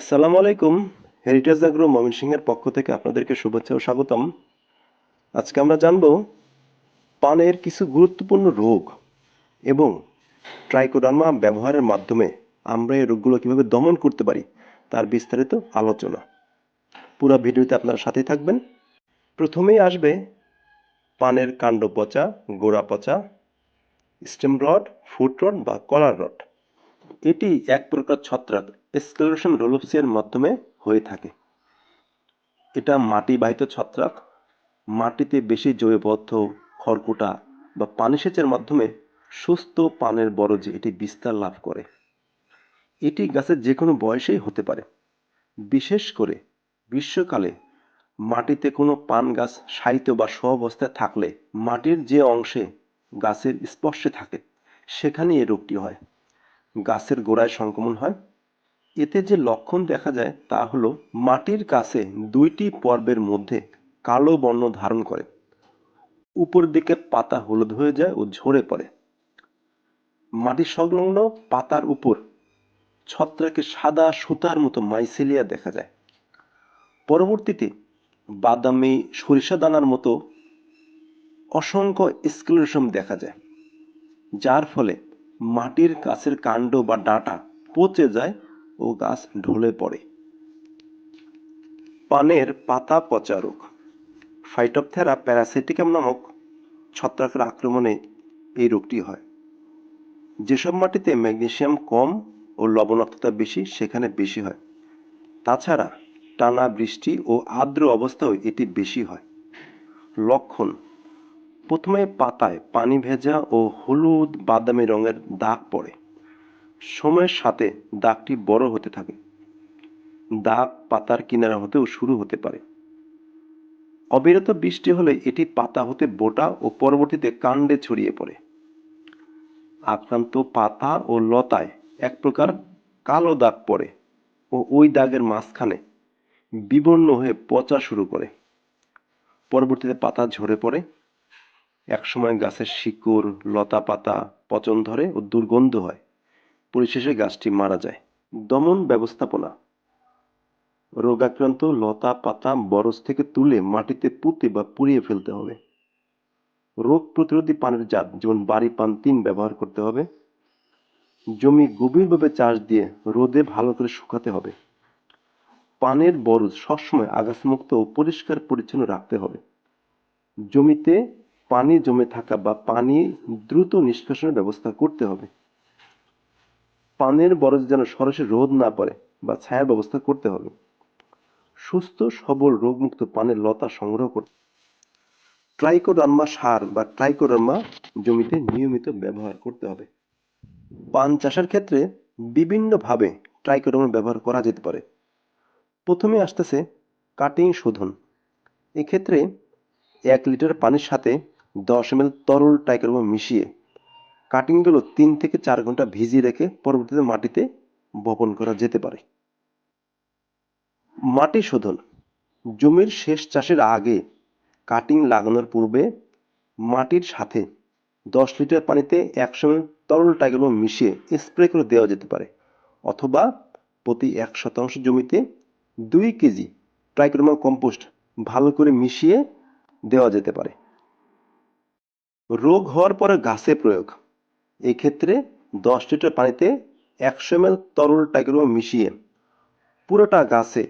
আসসালামু আলাইকুম heritage agro ময়মনসিংহের পক্ষ থেকে আপনাদেরকে শুভেচ্ছা ও স্বাগতম। আজকে আমরা জানব পানের কিছু গুরুত্বপূর্ণ রোগ এবং ট্রাইকোডার্মা ব্যবহারের মাধ্যমে আমরা এই রোগগুলো কীভাবে দমন করতে পারি, তার বিস্তারিত আলোচনা। পুরো ভিডিওতে আপনারা সাথে থাকবেন। প্রথমেই আসবে পানের কাণ্ড পচা গোড়া পচা স্টেম রড, ফুট রড বা কলার রড। এটি এক প্রকার ছত্রাক স্ক্লেরোশন রোলোপসিয়ার মাধ্যমে হয়ে থাকে। এটা মাটি বাহিত ছত্রাক। মাটিতে বেশি জৈববদ্ধ খড়কুটা বা পানি সেচের মাধ্যমে সুস্থ পানের বরজে এটি বিস্তার লাভ করে। এটি গাছের যে কোনো বয়সেই হতে পারে। বিশেষ করে গ্রীষ্মকালে মাটিতে কোনো পান গাছ সাইিত বা অবস্থায় থাকলে মাটির যে অংশে গাছের স্পর্শে থাকে সেখানে এই রোগটি হয়। গাছের গোড়ায় সংক্রমণ হয়। এতে যে লক্ষণ দেখা যায় তা হলো মাটির কাছে দুইটি পর্বের মধ্যে কালো বর্ণ ধারণ করে। উপর দিকে পাতা হলুদ হয়ে যায় ও ঝরে পড়ে। মাটির সংলগ্ন পাতার উপর ছত্রাকের সাদা সুতার মতো মাইসেলিয়া দেখা যায়। পরবর্তীতে বাদামি সরিষা দানার মতো অসংখ্য স্ক্লেরোসম দেখা যায়, যার ফলে মাটির গাছের কাণ্ড বা ডাঁটা পচে যায় ও গাছ ঢলে পড়ে। পানের পাতা পচা রোগ। ফাইটোপথেরা প্যারাসিটিকাম নামক ছত্রাকের আক্রমণে এই রোগটি হয়। যেসব মাটিতে ম্যাগনেসিয়াম কম ও লবণাক্ততা বেশি, সেখানে বেশি হয়। তাছাড়া টানা বৃষ্টি ও আর্দ্র অবস্থাও এটি বেশি হয়। লক্ষণ প্রথমে পাতায় পানি ভেজা ও হলুদ বাদামি রঙের দাগ পড়ে। সময়ের সাথে দাগটি বড় হতে থাকে। দাগ পাতার কিনারা হতেও শুরু হতে পারে। অবিরত বৃষ্টি হলে এটি পাতা হতে বোটা ও পরবর্তীতে কাণ্ডে ছড়িয়ে পড়ে। আক্রান্ত পাতা ও লতায় এক প্রকার কালো দাগ পড়ে ও ওই দাগের মাঝখানে বিবর্ণ হয়ে পচা শুরু করে। পরবর্তীতে পাতা ঝরে পড়ে। একসময় গাছের শিকড়, লতা পাতা, পচন ধরে ও দুর্গন্ধ হয়। পরিশেষে গাছটি মারা যায়। দমন ব্যবস্থাপনা। রোগাক্রান্ত লতা পাতা বরজ থেকে তুলে মাটিতে পুঁতে বা পুড়িয়ে ফেলতে হবে। রোগ প্রতিরোধী পানের জাত, যেমন বাড়ি পান তিন ব্যবহার করতে হবে। জমি গভীরভাবে চাষ দিয়ে রোদে ভালো করে শুকাতে হবে। পানের বরজ সবসময় আগাছামুক্ত ও পরিষ্কার পরিচ্ছন্ন রাখতে হবে। জমিতে পানি জমে থাকা বা পানি দ্রুত নিষ্কাশনের ব্যবস্থা করতে হবে। পানের বরজ যেন সরাসরি রোদ না পড়ে বা ছায়ার ব্যবস্থা করতে হবে। সুস্থ, সবল, রোগমুক্ত পানের লতা সংগ্রহ করতে ট্রাইকোডার্মা সার বা ট্রাইকোডার্মা জমিতে নিয়মিত ব্যবহার করতে হবে। পান চাষের ক্ষেত্রে বিভিন্নভাবে ট্রাইকোডার্মা ব্যবহার করা যেতে পারে। প্রথমে আসতেছে কাটিং শোধন। এক্ষেত্রে এক লিটার পানির সাথে দশ এম তরল ট্রাইকোডার্মা মিশিয়ে কাটিংগুলো তিন থেকে চার ঘণ্টা ভিজিয়ে রেখে পরবর্তীতে মাটিতে বপন করা যেতে পারে। মাটি শোধন। জমির শেষ চাষের আগে কাটিং লাগানোর পূর্বে মাটির সাথে দশ লিটার পানিতে একশো তরল টাইগ্রাম মিশিয়ে স্প্রে করে দেওয়া যেতে পারে অথবা প্রতি এক শতাংশ জমিতে দুই কেজি ট্রাইক্রোমা কম্পোস্ট ভালো করে মিশিয়ে দেওয়া যেতে পারে। রোগ হওয়ার পরে গাছে প্রয়োগ। এই ক্ষেত্রে দশ লিটার পানিতে একশো এম তরল টাইগ্রোমা মিশিয়ে পুরোটা গাছে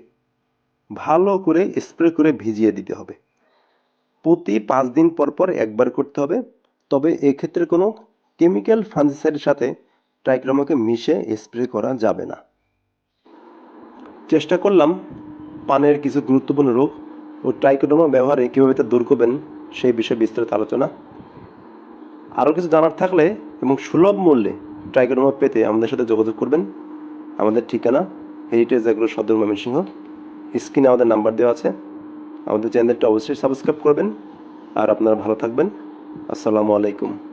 ভালো করে স্প্রে করে ভিজিয়ে দিতে হবে। প্রতি পাঁচ দিন পর পর একবার করতে হবে। তবে এক্ষেত্রে কোনো কেমিক্যাল ফাঙ্গিসাইডের সাথে ট্রাইক্রোমাকে মিশে স্প্রে করা যাবে না। চেষ্টা করলাম পানের কিছু গুরুত্বপূর্ণ রোগ ও ট্রাইকোডোমা ব্যবহারে কীভাবে তা দূর করবেন সেই বিষয়ে বিস্তারিত আলোচনা। আরও কিছু জানার থাকলে এবং সুলভ মূল্যে ট্রাইকোনোমা পেতে আমাদের সাথে যোগাযোগ করবেন। আমাদের ঠিকানা হেরিটেজ এগ্রো সদর ময়মনসিংহ। স্ক্রিনে আমাদের নাম্বার দেওয়া আছে। আমাদের চ্যানেলটা অবশ্যই সাবস্ক্রাইব করবেন। আর আপনারা ভালো থাকবেন। আসসালামু আলাইকুম।